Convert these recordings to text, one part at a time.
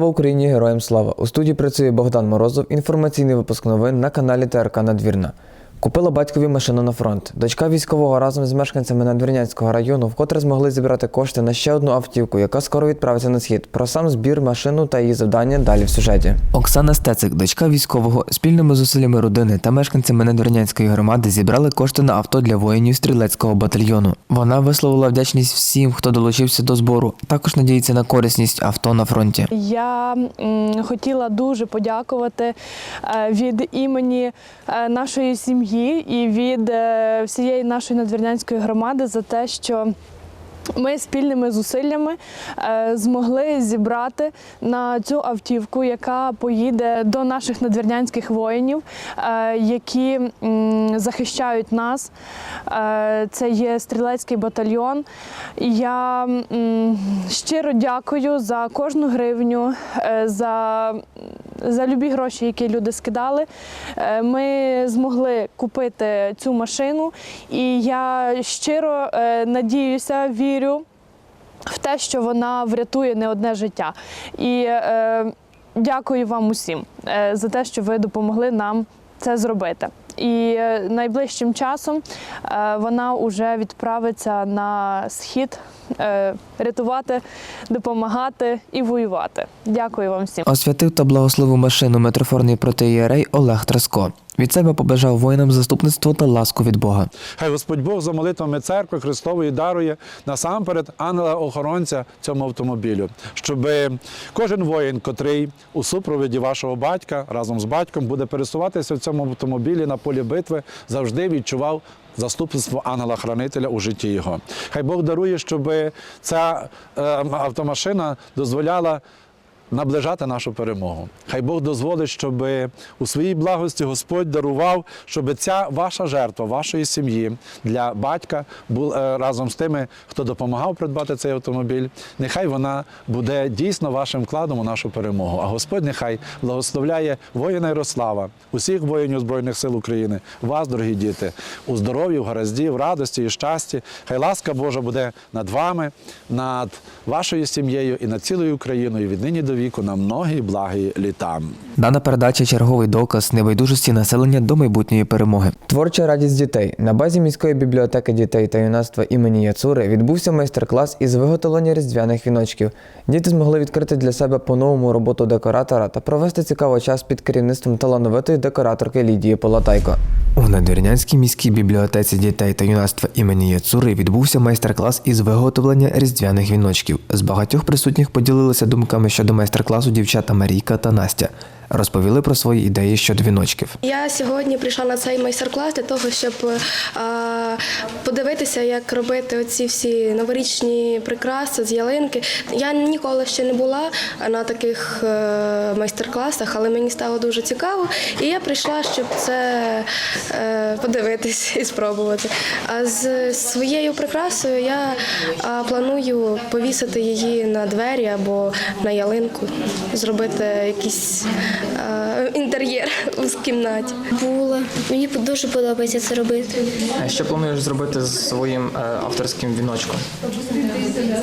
Слава Україні! Героям слава! У студії працює Богдан Морозов. Інформаційний випуск новин на каналі ТРК Надвірна. Купила батькові машину на фронт. Дочка військового разом з мешканцями Надвірнянського району вкотре змогли зібрати кошти на ще одну автівку, яка скоро відправиться на схід. Про сам збір машину та її завдання далі в сюжеті. Оксана Стецик, дочка військового, спільними зусиллями родини та мешканцями Надвірнянської громади зібрали кошти на авто для воїнів стрілецького батальйону. Вона висловила вдячність всім, хто долучився до збору. Також надіється на корисність авто на фронті. Я м, хотіла дуже подякувати е, від імені е, нашої сім'ї і від е, всієї нашої надвірнянської громади за те, що ми спільними зусиллями е, змогли зібрати на цю автівку, яка поїде до наших надвірнянських воїнів, е, які захищають нас. Це є стрілецький батальйон. Я щиро дякую за кожну гривню, за, за любі гроші, які люди скидали. Е, Ми змогли купити цю машину, і я щиро е, надіюся, вірю в те, що вона врятує не одне життя. І е, дякую вам усім е, за те, що ви допомогли нам це зробити. І е, найближчим часом е, вона вже відправиться на схід е, рятувати, допомагати і воювати. Дякую вам всім. Освятив та благословив машину митрофорний протиєрей Олег Траско. Від себе побажав воїнам заступництво та ласку від Бога. Хай Господь Бог за молитвами церкви Христової дарує насамперед ангела-охоронця цьому автомобілю, щоб кожен воїн, котрий у супроводі вашого батька разом з батьком буде пересуватися в цьому автомобілі на полі битви, завжди відчував. Заступництво ангела-хранителя у житті його. Хай Бог дарує, щоб ця е, автомашина дозволяла наближати нашу перемогу. Хай Бог дозволить, щоб у своїй благості Господь дарував, щоб ця ваша жертва, вашої сім'ї для батька була разом з тими, хто допомагав придбати цей автомобіль. Нехай вона буде дійсно вашим вкладом у нашу перемогу. А Господь нехай благословляє воїна Ярослава, усіх воїнів Збройних сил України, вас, дорогі діти, у здоров'ї, в гаразді, в радості і щасті. Хай ласка Божа буде над вами, над вашою сім'єю і над цілою Україною від нині до віку на многі благі літа. Дана передача черговий доказ небайдужості населення до майбутньої перемоги. Творча радість дітей на базі міської бібліотеки дітей та юнацтва імені Яцури відбувся майстер-клас із виготовлення різдвяних віночків. Діти змогли відкрити для себе по-новому роботу декоратора та провести цікавий час під керівництвом талановитої декораторки Лідії Полатайко. У Надвірнянській міській бібліотеці дітей та юнацтва імені Яцури відбувся майстер-клас із виготовлення різдвяних віночків. З багатьох присутніх поділилися думками щодо майстер-класу дівчата Марійка та Настя. Розповіли про свої ідеї щодо віночків. Я сьогодні прийшла на цей майстер-клас для того, щоб е, подивитися, як робити оці всі новорічні прикраси з ялинки. Я ніколи ще не була на таких е, майстер-класах, але мені стало дуже цікаво. І я прийшла, щоб це е, подивитись і спробувати. А з своєю прикрасою я планую повісити її на двері або на ялинку, зробити якийсь е, інтер'єр у кімнаті. Була. Мені дуже подобається це робити. Що плануєш зробити з своїм е, авторським віночком?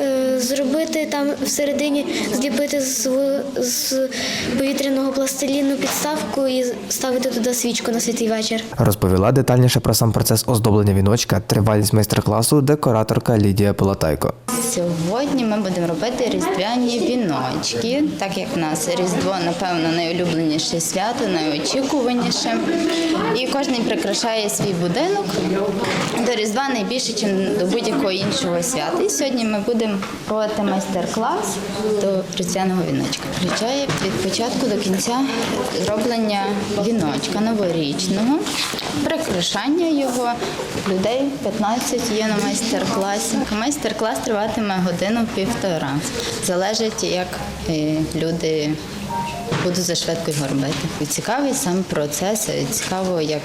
Е, Зробити там всередині, зліпити з, з повітряного пластиліну підставку і ставити туди свічку на святий вечір. Розповіла детальніше про сам процес оздоблення віночка, тривалість майстер-класу декораторка Лідія Полатайко. Сьогодні ми будемо робити різдвяні віночки, так як в нас Різдво, напевно, найулюбленіше свято, найочікуваніше. І кожен прикрашає свій будинок до Різдва найбільше, ніж до будь-якого іншого свята. І сьогодні ми будемо проводити майстер-клас до різдвяного віночка. Включає від початку до кінця зроблення віночка новорічного, прикрашання його. Людей 15 є на майстер-класі. Майстер-клас триватиме годину-півтора. Залежить, як е, люди будуть за швидко його робити. Цікавий сам процес, і цікаво, як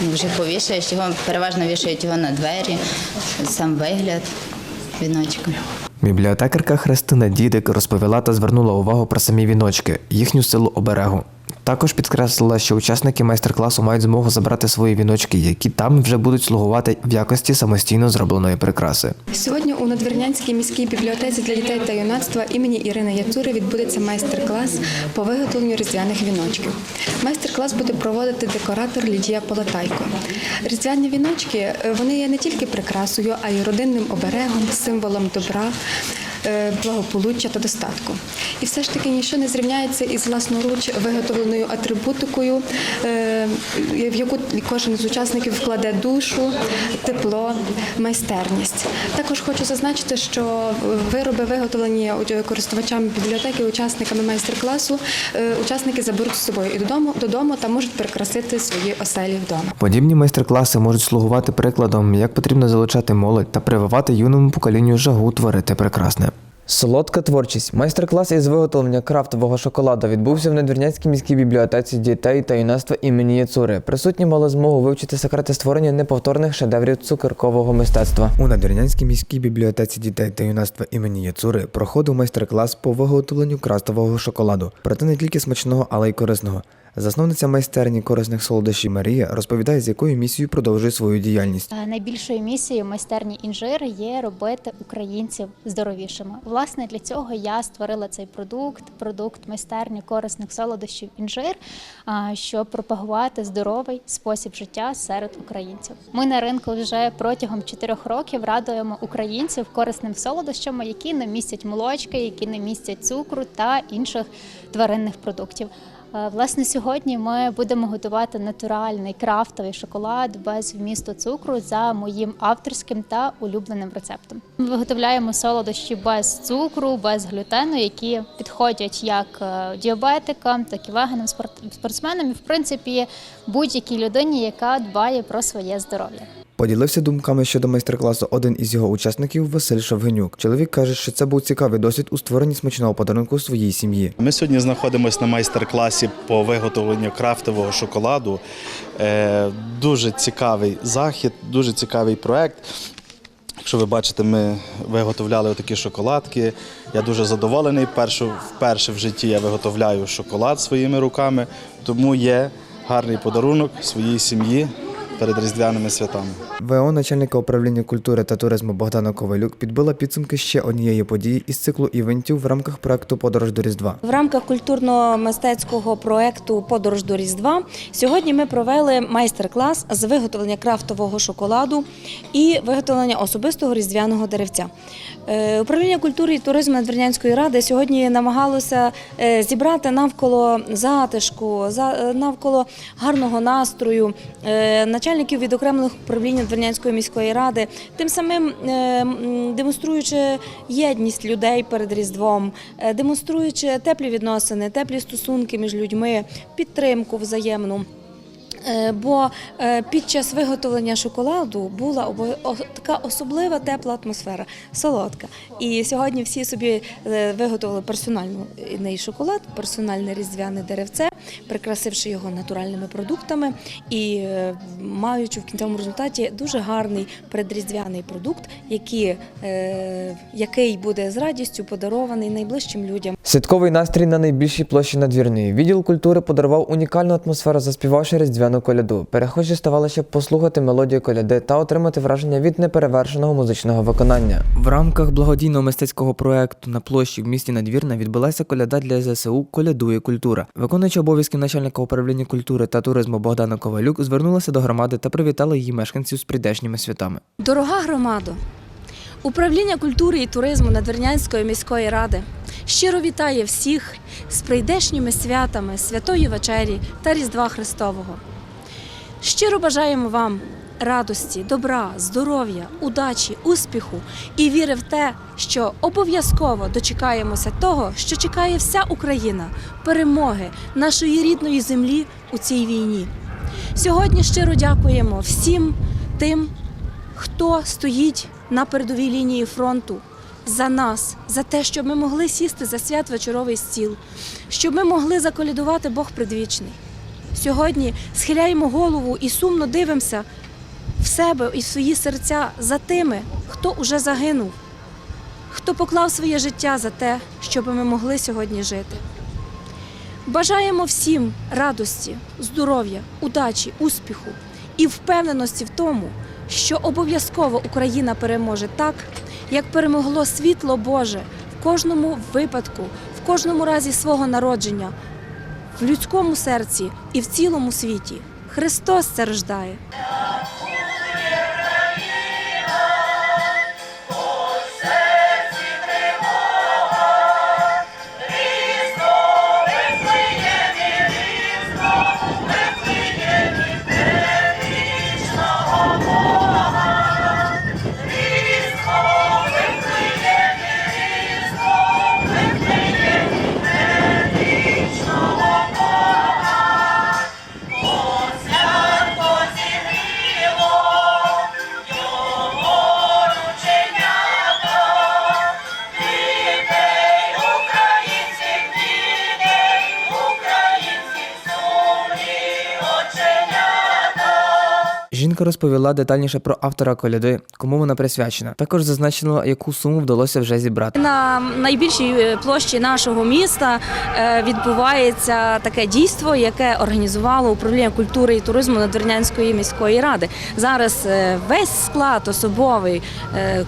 ну, вже повішаєш його, переважно вішають його на двері, сам вигляд віночка. Бібліотекарка Христина Дідик розповіла та звернула увагу про самі віночки, їхню силу оберегу. Також підкреслила, що учасники майстер-класу мають змогу забрати свої віночки, які там вже будуть слугувати в якості самостійно зробленої прикраси. Сьогодні у Надвірнянській міській бібліотеці для дітей та юнацтва імені Ірини Яцури відбудеться майстер-клас по виготовленню різдвяних віночків. Майстер-клас буде проводити декоратор Лідія Полотайко. Різдвяні віночки е, вони є не тільки прикрасою, а й родинним оберегом, символом добра. Е, Благополуччя та достатку, і все ж таки нічого не зрівняється із власноруч виготовленою атрибутикою, е, в яку кожен з учасників вкладе душу, тепло, майстерність. Також хочу зазначити, що вироби виготовлені користувачами бібліотеки, учасниками майстер-класу, е, учасники заберуть з собою і додому, додому та можуть прикрасити свої оселі вдома. Подібні майстер-класи можуть слугувати прикладом, як потрібно залучати молодь та прививати юному поколінню жагу творити прекрасне. Солодка творчість. Майстер-клас із виготовлення крафтового шоколаду відбувся в Надвірнянській міській бібліотеці дітей та юнацтва імені Яцури. Присутні мали змогу вивчити секрети створення неповторних шедеврів цукеркового мистецтва. У Надвірнянській міській бібліотеці дітей та юнацтва імені Яцури проходив майстер-клас по виготовленню крафтового шоколаду. Проте не тільки смачного, але й корисного. Засновниця майстерні корисних солодощів Марія розповідає, з якою місією продовжує свою діяльність. Е, Найбільшою місією майстерні інжир є робити українців здоровішими. Власне, для цього я створила цей продукт, продукт майстерні корисних солодощів інжир, а, щоб пропагувати здоровий спосіб життя серед українців. Ми на ринку вже протягом чотирьох років радуємо українців корисним солодощами, які не містять молочки, які не містять цукру та інших тваринних продуктів. Е, Власне, сьогодні ми будемо готувати натуральний крафтовий шоколад без вмісту цукру за моїм авторським та улюбленим рецептом. Ми виготовляємо солодощі без цукру, без глютену, які підходять як е, діабетикам, так і веганам, спортсменам, і в принципі будь-якій людині, яка дбає про своє здоров'я. Поділився думками щодо майстер-класу один із його учасників Василь Шовгенюк. Чоловік каже, що це був цікавий досвід у створенні смачного подарунку своїй сім'ї. Ми сьогодні знаходимося на майстер-класі по виготовленню крафтового шоколаду. Е, Дуже цікавий захід, дуже цікавий проект. Якщо ви бачите, ми виготовляли такі шоколадки. Я дуже задоволений. Першу, вперше в житті я виготовляю шоколад своїми руками, тому є гарний подарунок своїй сім'ї перед різдвяними святами. ВО начальника управління культури та туризму Богдана Ковалюк підбила підсумки ще однієї події із циклу івентів в рамках проекту Подорож до Різдва. В рамках культурно-мистецького проекту Подорож до Різдва сьогодні ми провели майстер-клас з виготовлення крафтового шоколаду і виготовлення особистого різдвяного деревця. Е, Управління культури і туризму Надвірнянської ради сьогодні намагалося е, зібрати навколо затишку, за- е, навколо гарного настрою начальників відокремлених управлінь Надвірнянської міської ради, тим самим е, демонструючи єдність людей перед Різдвом, е, демонструючи теплі відносини, теплі стосунки між людьми, підтримку взаємну. Е, Бо е, під час виготовлення шоколаду була така особлива тепла атмосфера, солодка. І сьогодні всі собі е, виготовили персональний шоколад, персональне різдвяне деревце, прикрасивши його натуральними продуктами і маючи в кінцевому результаті дуже гарний предріздвяний продукт, який, який буде з радістю подарований найближчим людям. Святковий настрій на найбільшій площі надвірної. Відділ культури подарував унікальну атмосферу, заспівавши різдвяну коляду. Перехожі ставали, щоб послухати мелодію коляди та отримати враження від неперевершеного музичного виконання. В рамках благодійного мистецького проекту на площі в місті Надвірна відбулася коляда для ЗСУ Колядує культура. Виконуючи обов'язки начальника управління культури та туризму Богдана Ковалюк звернулася до громади та привітала її мешканців з прийдешніми святами. Дорога громадо, управління культури і туризму Надвірнянської міської ради щиро вітає всіх з прийдешніми святами Святої Вечері та Різдва Христового. Щиро бажаємо вам радості, добра, здоров'я, удачі, успіху і віри в те, що обов'язково дочекаємося того, що чекає вся Україна перемоги нашої рідної землі у цій війні. Сьогодні щиро дякуємо всім тим, хто стоїть на передовій лінії фронту за нас, за те, щоб ми могли сісти за свят вечоровий стіл, щоб ми могли заколядувати Бог предвічний. Сьогодні схиляємо голову і сумно дивимося в себе і в свої серця за тими, хто уже загинув, хто поклав своє життя за те, щоб ми могли сьогодні жити. Бажаємо всім радості, здоров'я, удачі, успіху і впевненості в тому, що обов'язково Україна переможе так, як перемогло світло Боже в кожному випадку, в кожному разі свого народження, в людському серці і в цілому світі. Христос це рождає. Жінка розповіла детальніше про автора коляди, кому вона присвячена. Також зазначила, яку суму вдалося вже зібрати. На найбільшій е, площі нашого міста е, відбувається таке дійство, яке організувало управління культури і туризму Надвірнянської міської ради. Зараз е, весь склад особовий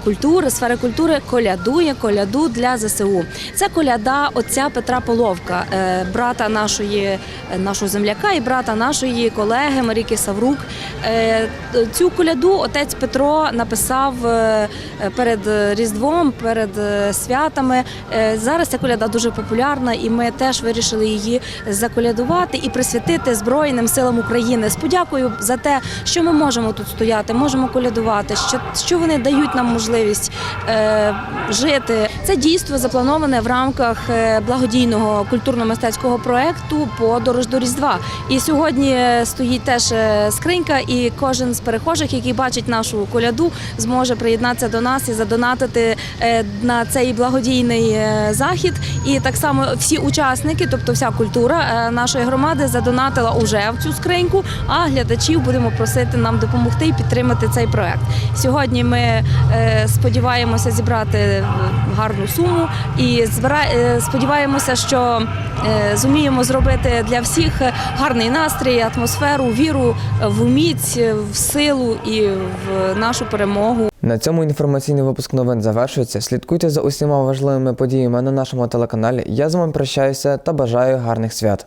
культури, сфери культури колядує коляду для ЗСУ. Це коляда отця Петра Половка, брата нашої нашого земляка і брата нашої колеги Маріки Саврук. Е, Цю коляду отець Петро написав е, перед Різдвом, перед е, святами. Е, Зараз ця коляда дуже популярна, і ми теж вирішили її заколядувати і присвятити Збройним силам України. З подякою за те, що ми можемо тут стояти, можемо колядувати, що, вони дають нам можливість е, жити. Це дійство заплановане в рамках е, благодійного культурно-мистецького проекту Подорож до Різдва. І сьогодні е, стоїть теж е, скринька, і кожен з перехожих, який бачить нашу коляду, зможе приєднатися до нас і задонатити е, на цей благодійний е, захід. І так само всі учасники, тобто вся культура е, нашої громади, задонатила уже в цю скриньку. А глядачів будемо просити нам допомогти і підтримати цей проект. Сьогодні ми сподіваємося зібрати гарну суму і сподіваємося, що зуміємо зробити для всіх гарний настрій, атмосферу, віру в уміць, в силу і в нашу перемогу. На цьому інформаційний випуск новин завершується. Слідкуйте за усіма важливими подіями на нашому телеканалі. Я з вами прощаюся та бажаю гарних свят.